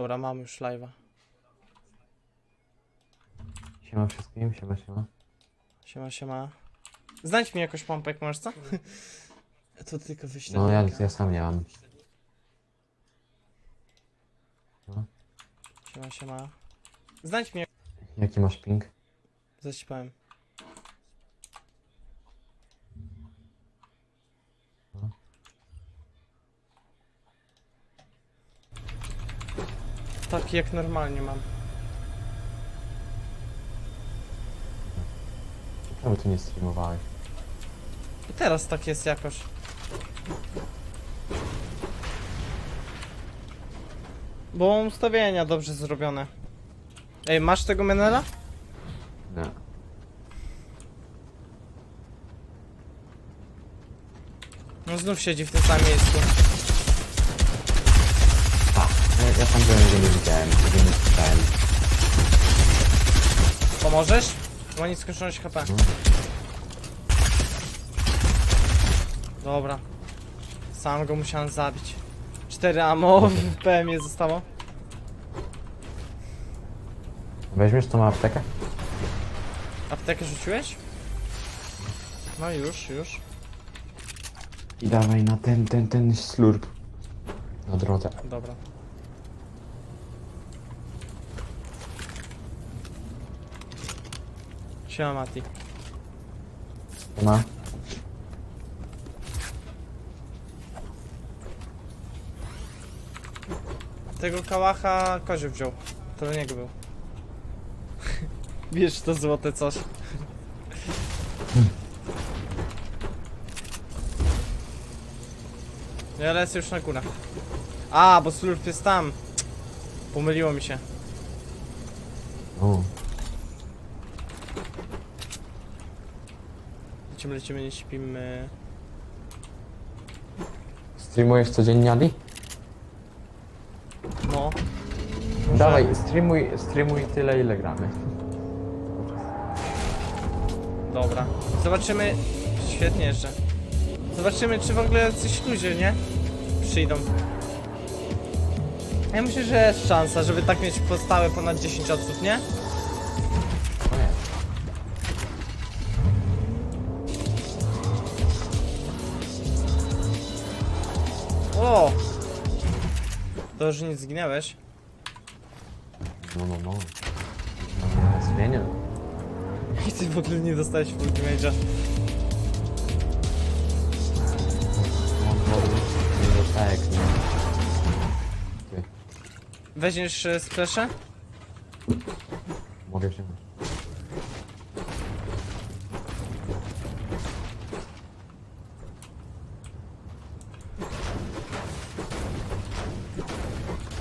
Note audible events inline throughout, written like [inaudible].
Dobra, mam już live'a. Siema wszystkim, siema, siema. Siema, siema. Znajdź mi jakoś pompek, masz co? [laughs] to tylko wyślę. No ja, linka. ja sam nie mam. Siema, siema. Znajdź mi, Jaki masz ping? zaś Taki jak normalnie mam. Czemu ty nie streamowałeś? I teraz tak jest jakoś. Bo mam ustawienia dobrze zrobione. Ej, masz tego menela? Nie. No znów siedzi w tym samym miejscu. Ja, tam byłem, że nie widziałem, że nie czytałem. Pomożesz? Bo nie skończyłeś HP. No. Dobra. Sam go musiałem zabić. 4 ammo w PM zostało. Weźmiesz tą aptekę? Aptekę rzuciłeś? No już, już. I dawaj na ten, ten, ten slurp. Na drodze. Dobra. Siema Mati. Ma? Tego kałacha kozioł wziął. To do niego był. [laughs] Wiesz to złote coś. Ja lecę już na górę. A, bo slurp jest tam. Pomyliło mi się. O. Lecimy, lecimy, nie śpimy. Streamujesz codziennie, Ali? No. Może- Dawaj, streamuj, streamuj tyle, ile gramy. Dobra. Zobaczymy. Świetnie jeszcze. Zobaczymy, czy w ogóle jacyś ludzie, nie? Przyjdą. Ja myślę, że jest szansa, żeby tak mieć postałe ponad 10 osób, nie? To już nie zginęłeś. No, no, no. No, Zmienię. [laughs] I ty w ogóle nie dostałeś full damage'a. Nie dostajek, nie. Ty, Weźmiesz e, splasha? mogę wziąć.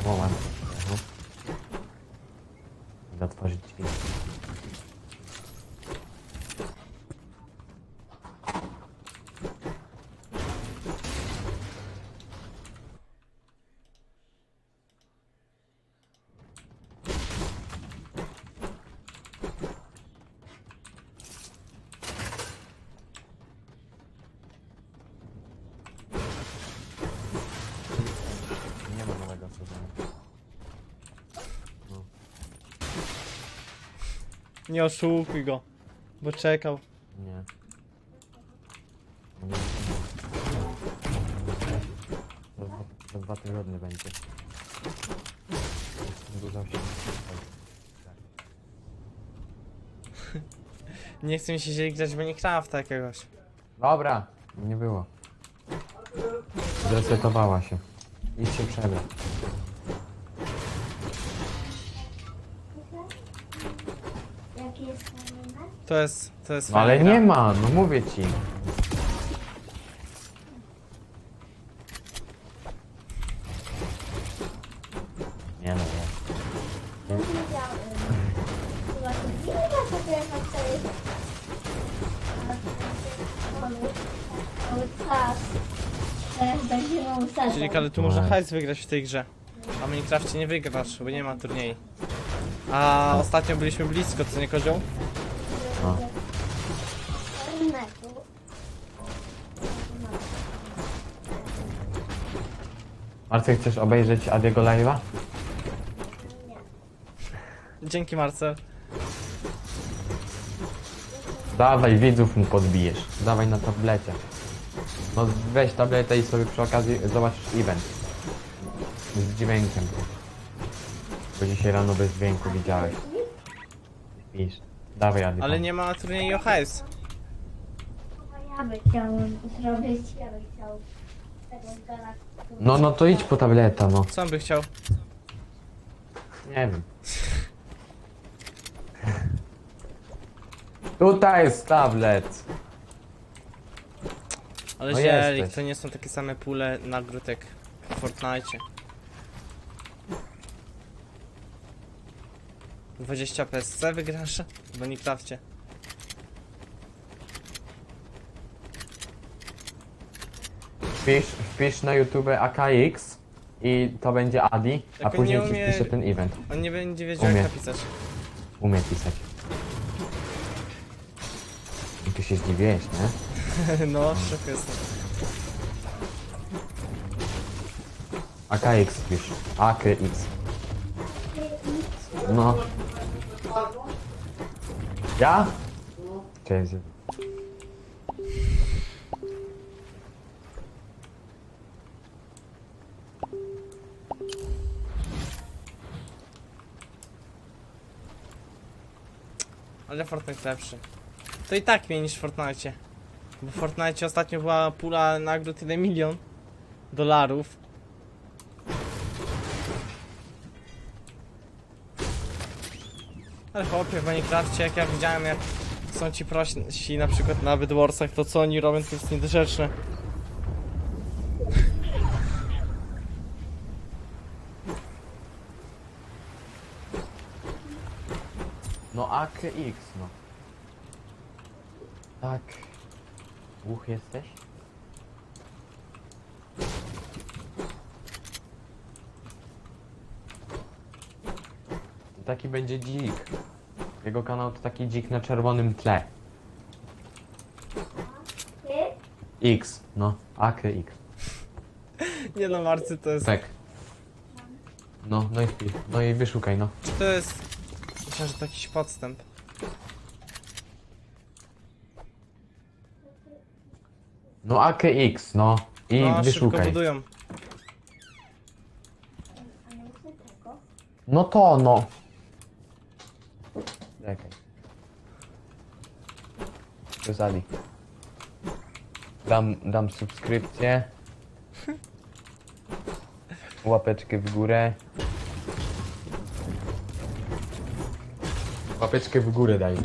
Moment. Mhm. Idę otworzyć drzwi. Nie ma nowego sezonu. Nie oszukuj go. Bo czekał. Nie. Nie Za dwa, za dwa tygodnie będzie. Dużo się [laughs] Nie chce mi się dzisiaj grać w Minecrafta jakiegoś. Dobra, nie było. Zresetowała się. Idź się przebrać. To jest, to jest No ale fajna nie gra. ma, no mówię ci. Nie no, nie. Nie wiedziałem. Zobaczmy, ile sobie na to jest. Cały czas. Teraz będzie nowy sezon. Czyli ale tu No. hajs wygrać w tej grze. A w Minecrafcie nie wygrasz, bo nie ma turniej. A ostatnio byliśmy blisko, co nie kozioł? No. Marcel, chcesz obejrzeć Adiego live'a? Dzięki Marcel. Dawaj, widzów mu podbijesz. Dawaj na tablecie. No weź tabletę i sobie przy okazji zobacz event. Z dźwiękiem. Bo dzisiaj rano bez dźwięku widziałeś. Pisz. Dawaj, Adi. Ale nie ma turnieju hajs. Ja by chciałem zrobić, ja bym chciał tego galaktyku. No, no to idź po tableta, no. Co on by chciał? Nie wiem. Tutaj jest tablet. Ale No zielik, jesteś. to nie są takie same pule nagród jak w Fortnite. 20 PSC wygrasz? W Minecrafcie. Wpisz, wpisz na YouTube AKX i to będzie Adi, a Jak on później nie ci umie- wpiszę ten event. On nie będzie wiedział jak Umie. napisać. Umie pisać. I ty się zdziwiłeś, nie? [laughs] no, szef jestem. AKX wpisz. AKX. No. Ja? Cześć. Ale Fortnite lepszy. To i tak mniej niż w Fortnite. Bo w Fortnite ostatnio była pula nagród tyle milion dolarów. Ale chłopie, w Minecrafcie jak ja widziałem jak są ci prosi na przykład na Bedwarsach, to co oni robią to jest niedorzeczne. No AKX, no. Tak. Uch jesteś? Taki będzie dzik. Jego kanał to taki dzik na czerwonym tle. X, no. AKX. Nie no Marcy to jest... Tak. No, no i wpi- no i wyszukaj, no. To jest... Myślę, że to jakiś podstęp. No AKX, no. I No, szybko wyszukaj. budują. No to no. To jest Ali. Dam, dam subskrypcję. Łapeczkę w górę. Łapeczkę w górę daj.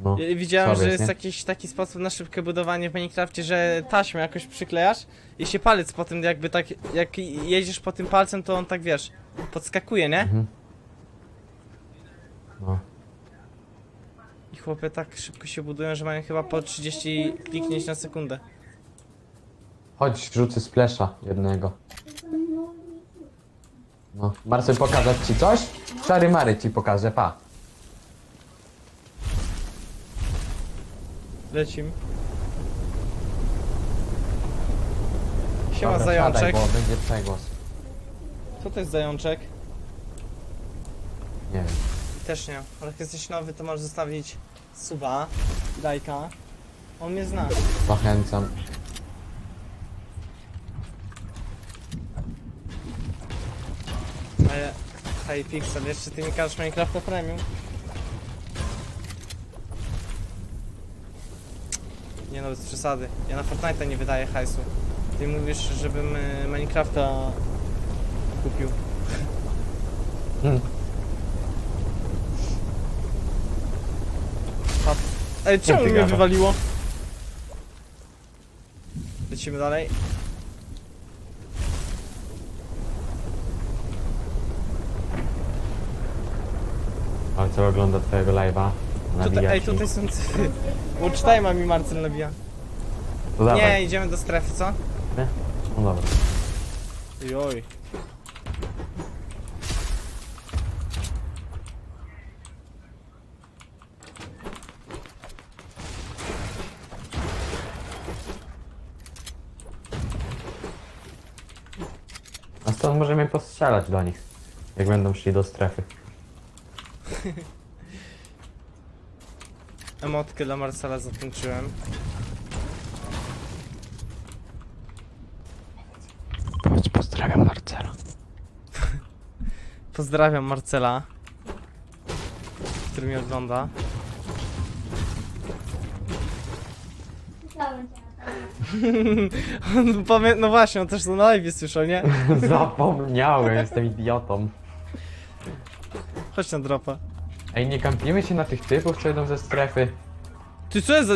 No. Ja Widziałem, że jest nie? jakiś taki sposób na szybkie budowanie w Minecrafcie, że taśmę jakoś przyklejasz i się palec po tym jakby tak, jak jedziesz po tym palcem, to on tak wiesz, podskakuje, nie? Mhm. No. Chłopy tak szybko się budują, że mają chyba po 30 kliknięć na sekundę. Chodź, rzucę splesza jednego. No. Marcel, pokazać ci coś? Czary Mary ci pokażę, pa. Lecim. Siema Dobra, zajączek. siadaj, bo będzie przegłos. Co to jest zajączek? Nie wiem. Też nie. Ale jak jesteś nowy, to możesz zostawić suba, lajka. On mnie zna. Zachęcam. Ale... Hej Pixel, jeszcze ty mi każesz Minecrafta Premium? Nie no, bez przesady. Ja na Fortnite nie wydaję hajsu. Ty mówisz, żebym y, Minecrafta kupił. Hmm. Ej, czemu mnie wywaliło? Lecimy dalej. Ale co ogląda twojego live'a? Tutaj, ej, tutaj są cyfry. Watch mi Marcel nabija. To dawaj. Nie, idziemy do strefy, co? Nie? No dobra. Joj. Stąd możemy postrzelić. strzelać do nich. Jak będą szli do strefy. [laughs] Emotkę dla Marcela zakończyłem. Powiedz pozdrawiam Marcela. [laughs] Pozdrawiam Marcela, który mnie ogląda. [laughs] On Pamię no właśnie, on też to na live słyszał, nie? [laughs] Zapomniałem, jestem idiotą. Chodź na dropa. Ej, nie kampimy się na tych typów, co idą ze strefy. Ty co jest za...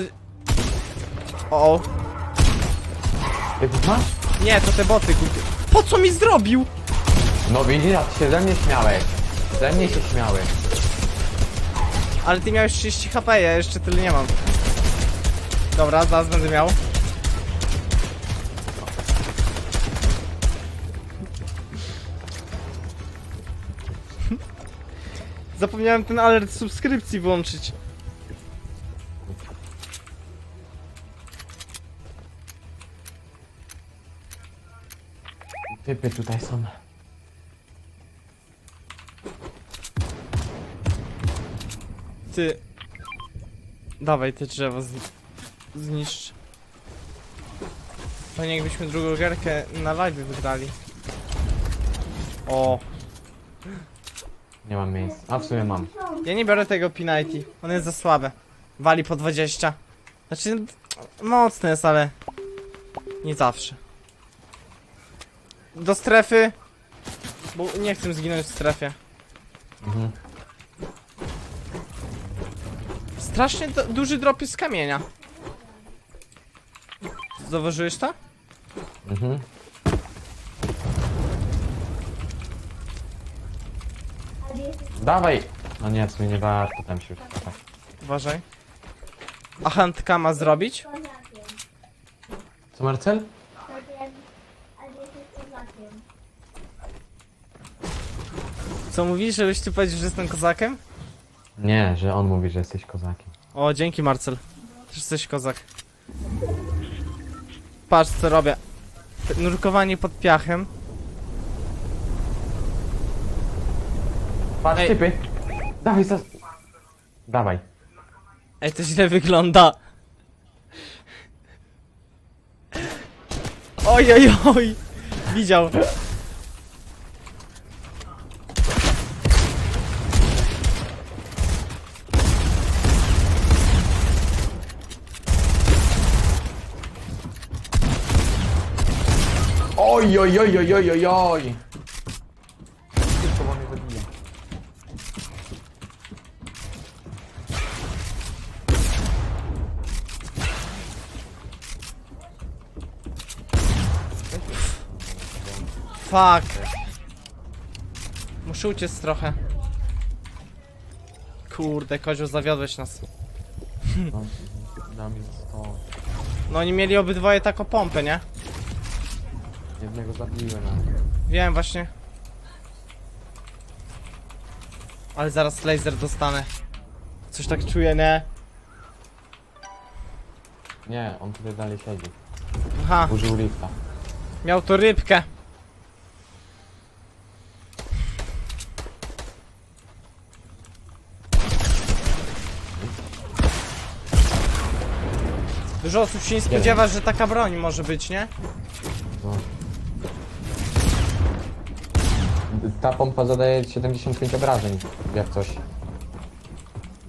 O, o. Typów masz? Nie, to te boty głupie. Po co mi zrobił? No widzisz, a ty się ze mnie śmiałeś. Ze mnie się śmiałeś. Ale ty miałeś 30 HP, ja jeszcze tyle nie mam. Dobra, zaraz będę miał. Zapomniałem ten alert subskrypcji włączyć. Typy tutaj są. Ty. Dawaj te drzewo zni zniszcz. Panie jakbyśmy drugą gierkę na live wygrali. O, Nie mam miejsc. A w sumie mam. ja nie biorę tego P90. On jest za słabe. Wali po 20. Znaczy, mocny jest, ale nie zawsze. Do strefy. Bo nie chcę zginąć w strefie. Mhm. Strasznie duży drop jest z kamienia. Zauważyłeś to? Mhm. A gdzie jesteś Dawaj! No nie, w sumie nie warto tam się już cofać. Uważaj. A handka ma zrobić? Co Marcel? Co mówisz, żebyś ty powiedział, że jestem kozakiem? Nie, że on mówi, że jesteś kozakiem. O, dzięki Marcel. Też jesteś kozak. Patrz co robię. Nurkowanie pod piachem. Patrz, Ej. typy! Dawaj, za... Dawaj. Ej, to źle wygląda. Oj, oj, oj. Widział. Oj, oj, oj, oj, oj, oj, oj! Tylko bo mnie zabije. Fuck. Muszę uciec trochę. Kurde, kozioł, zawiodłeś nas. No, dam mi za 100. No oni mieli obydwoje taką pompę, nie? Jednego zabiłem, no. Wiem właśnie. Ale zaraz laser dostanę. Coś tak czuję, nie? Nie, on tutaj dalej siedzi. Aha, Użył lifta. miał to rybkę. Dużo osób się nie spodziewa, że taka broń może być, nie? No. Ta pompa zadaje 75 obrażeń, jak coś.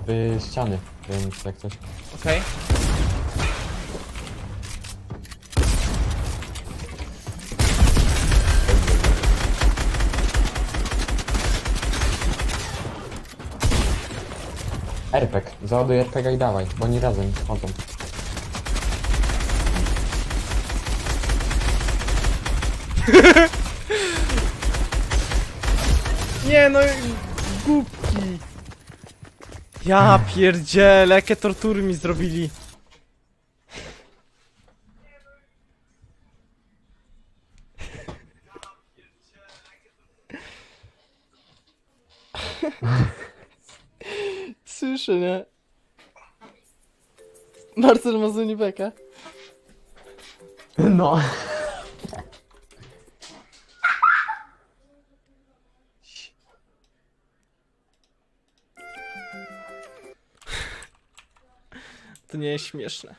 Wy ściany, więc jak coś. Okej. RPG, załaduj RPG i dawaj, bo oni razem chodzą. Nie no, głupki. Ja pierdzielę, jakie tortury mi zrobili. Słyszę, nie? Marcel ma z Unibekę. No. To nie jest śmieszne.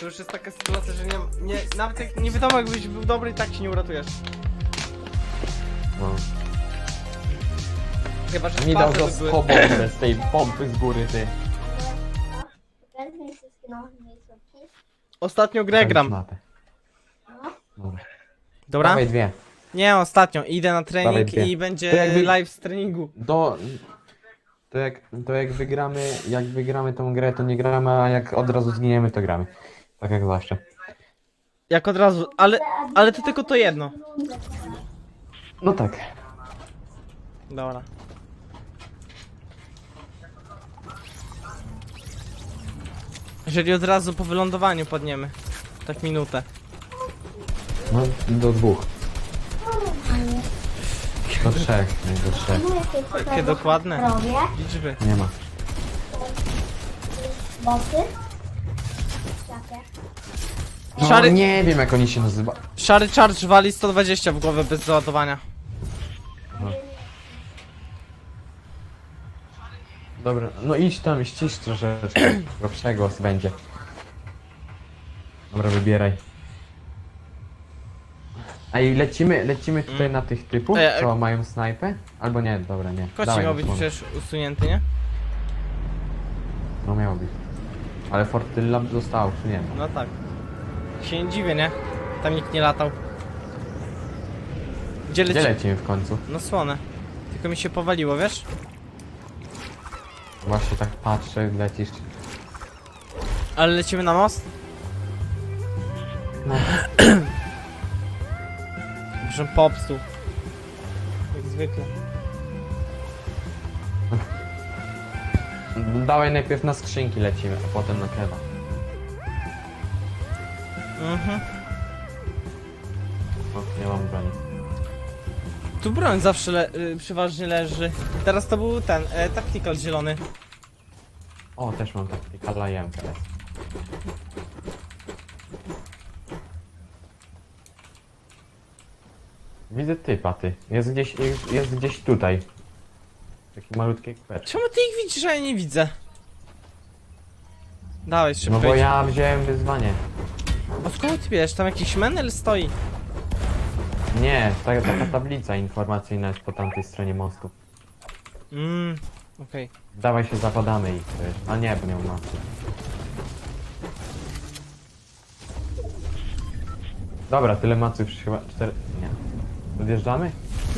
To już jest taka sytuacja, że nie, nie nawet jak nie wiadomo jakbyś był dobry i tak się nie uratujesz. No. Chyba, że Mi dał spadły za by były. bombę z tej pompy z góry, ty. Się skinął. Ostatnią grę gram. Mapę. No. Dobra. Dobra? Dawaj dwie. Nie, ostatnią. Idę na Dawaj trening i będzie To jakby- live z treningu. Do... To jak, to jak wygramy, jak wygramy tą grę, to nie gramy, a jak od razu zginiemy, to gramy. Tak jak zawsze. Jak od razu, ale, ale to tylko to jedno. No tak. Dobra. Jeżeli od razu po wylądowaniu podniemy. Tak minutę. No, do dwóch. Do trzech, nie, do trzech. Jakie dokładne. Robię. Liczby. Nie ma. Boty. No, Szary- nie wiem jak oni się nazywa. Szary charge wali 120 w głowę bez załadowania. Dobra, no idź tam, ścisz troszeczkę, bo przegłos będzie. Dobra, wybieraj. I lecimy, lecimy tutaj Mm. na tych typów, Ej, co mają snajpę? Albo nie, dobra, nie. Kości Dawaj, miał być przecież usunięty, nie? No miał być. Ale Fortylla został, czy nie? No tak. Się nie dziwię, nie? Tam nikt nie latał. Gdzie leci? Gdzie lecimy w końcu? No słone. Tylko mi się powaliło, wiesz? Właśnie tak patrzę, lecisz. Ale lecimy na most? Że popsuł. Jak zwykle. Dawaj najpierw na skrzynki lecimy, a potem na kewa. Mhm. O, nie mam broni. Tu broń zawsze le y, przeważnie leży. Teraz to był ten, e, tactical zielony. O, też mam taktyka jemkę. Widzę typa, ty. Jest gdzieś, jest, jest gdzieś tutaj. Taki malutki kwecz. Czemu ty ich widzisz, a ja nie widzę? Dawaj, szybko No bo idź. ja wziąłem wyzwanie. A skąd ty wiesz? Tam jakiś menel stoi. Nie, ta, taka tablica informacyjna jest po tamtej stronie mostu. Mmm, okej. Dawaj się zapadamy ich, jest. A nie, bo miał masy. Dobra, tyle maców już chyba cztery... Nie. Odjeżdżamy?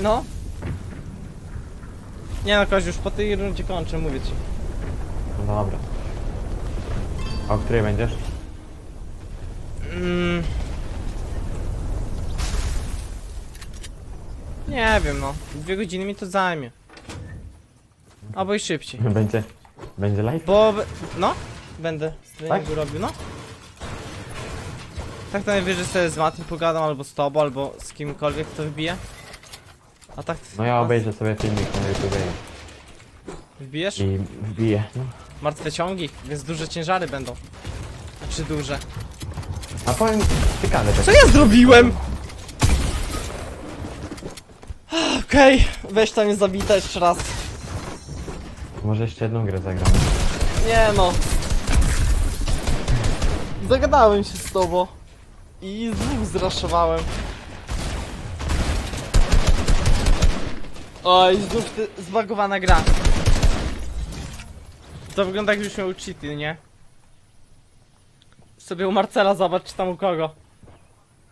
No. Nie no, Koś, już po tej rundzie kończę, mówię ci. No dobra. A o której będziesz? Mm. Nie wiem, no. Dwie godziny mi to zajmie. Albo i szybciej. [laughs] Będzie... Będzie live? Bo... No, będę z treningu robił, no. Tak to najwyżej sobie z Matim pogadam, albo z tobą, albo z kimkolwiek, kto wybije. A tak... No ja obejrzę sobie filmik na YouTube Wbijesz? i wbiję. No. Martwe ciągi, więc duże ciężary będą. Czy duże? A powiem ciekawe Co ja zrobiłem? Okej, weź tam mnie zabita jeszcze raz. Może jeszcze jedną grę zagramy. Nie no. Zagadałem się z tobą. I z dwóch zraszowałem. Oj, znów ty, zbagowana gra. To wygląda jakbyś miał cheaty, nie? Sobie u Marcela zobacz, czy tam u kogo.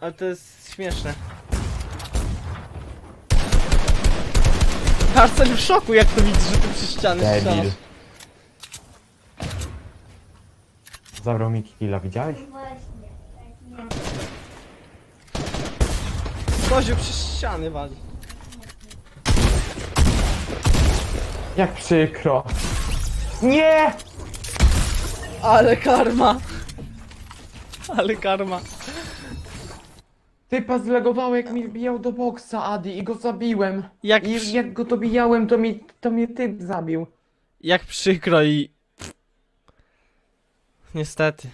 Ale to jest śmieszne. Marcel w szoku, jak to widzisz, że ty przy ściany Debil. strzelasz. Zabrał mi killa, widziałeś? Właśnie. Tak nie. Kozio przy ściany wali. Jak przykro. Nie! Ale karma. Ale karma. Typa zlegowało jak mi wbijał do boksa Adi i go zabiłem. Jak, I jak go dobijałem, to mi, to mnie typ zabił. jak przykro i... Niestety.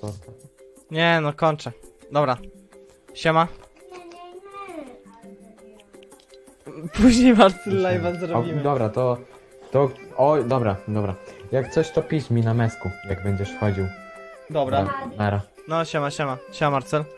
Co, co? Nie no, kończę. Dobra. Siema. Nie, nie, nie. Później Marcel live'a O, zrobimy. dobra, to... To... O, dobra, dobra. Jak coś to pisz mi na mesku, jak będziesz wchodził. Dobra. Nara. No siema, siema. Siema Marcel.